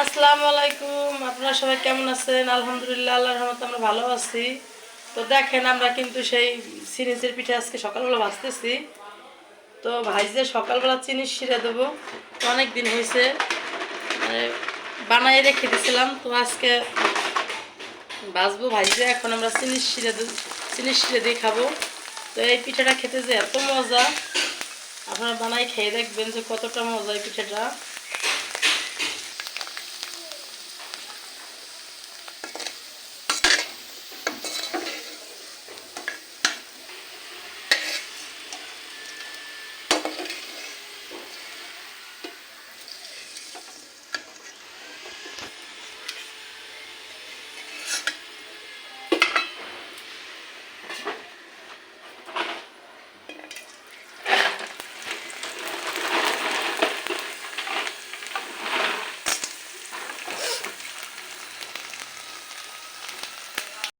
আসসালামু আলাইকুম, আপনারা সবাই কেমন আছেন? আলহামদুলিল্লাহ, আল্লাহর রহমতে আমরা ভালো আছি। তো দেখেন, আমরা কিন্তু সেই সিরিজের পিঠে আজকে সকালবেলা ভাজতেছি। তো ভাইজে সকালবেলা চিনি শিরে দেবো অনেক দিন হয়েছে মানে বানাই রেখে দিয়েছিলাম তো আজকে ভাজবো ভাইজে এখন আমরা চিনি শিরে চিনি শিরে দিয়ে খাব। তো এই পিঠাটা খেতে যে এত মজা। আপনারা বানাই খেয়ে দেখবেন যে কতটা মজা এই পিঠাটা।